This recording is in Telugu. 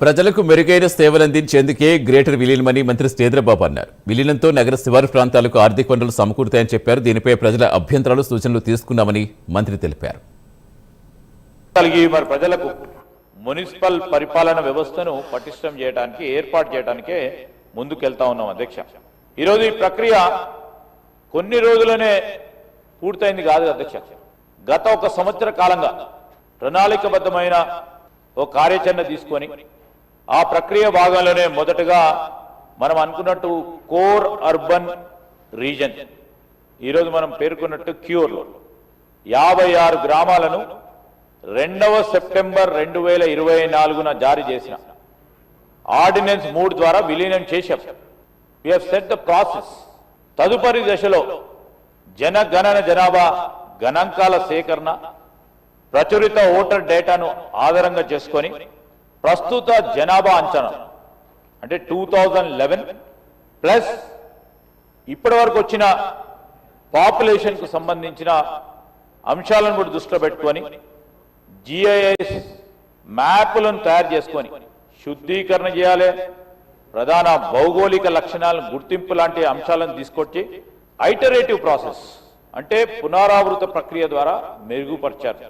ప్రజలకు మెరుగైన సేవలందించేందుకే గ్రేటర్ విలీనమని మంత్రి శ్రీధరబాబు అన్నారు. విలీనంతో నగర శివారు ప్రాంతాలకు ఆర్థిక వనరులు సమకూరుతాయని చెప్పారు. దీనిపై ప్రజల అభ్యంతరాలు సూచనలు తీసుకున్నామని మంత్రి తెలిపారు. మరి ప్రజలకు మున్సిపల్ పరిపాలన వ్యవస్థను పటిష్టం చేయడానికి ఏర్పాటు చేయడానికే ముందుకెళ్తా ఉన్నాం అధ్యక్ష. ఈరోజు ఈ ప్రక్రియ కొన్ని రోజులనే పూర్తయింది కాదు అధ్యక్ష. గత ఒక సంవత్సర కాలంగా ప్రణాళికబద్ధమైన ఓ కార్యాచరణ తీసుకొని ఆ ప్రక్రియ భాగంలోనే మొదటగా మనం అనుకున్నట్టు కోర్ అర్బన్ రీజన్. ఈరోజు మనం పేర్కొన్నట్టు క్యూర్లో యాభై ఆరు గ్రామాలను రెండవ సెప్టెంబర్ రెండు వేల ఇరవై నాలుగున జారీ చేసిన. ఆర్డినెన్స్ మూడు ద్వారా విలీనం చేశాం. వి సెట్ ద ప్రాసెస్ తదుపరి దశలో జనగణన జనాభా గణాంకాల సేకరణ ప్రచురిత ఓటర్ డేటాను ఆధారంగా చేసుకొని ప్రస్తుత జనాభా అంచనా. అంటే టూ థౌజండ్ లెవెన్ ప్లస్ ఇప్పటి వరకు వచ్చిన పాపులేషన్కు సంబంధించిన అంశాలను కూడా దృష్టిలో పెట్టుకొని జిఐఎస్ మ్యాప్లను తయారు చేసుకొని శుద్ధీకరణ చేయాలి. ప్రధాన భౌగోళిక లక్షణాలను గుర్తింపు లాంటి అంశాలను తీసుకొచ్చి ఐటరేటివ్ ప్రాసెస్ అంటే పునరావృత ప్రక్రియ ద్వారా మెరుగుపరిచారు.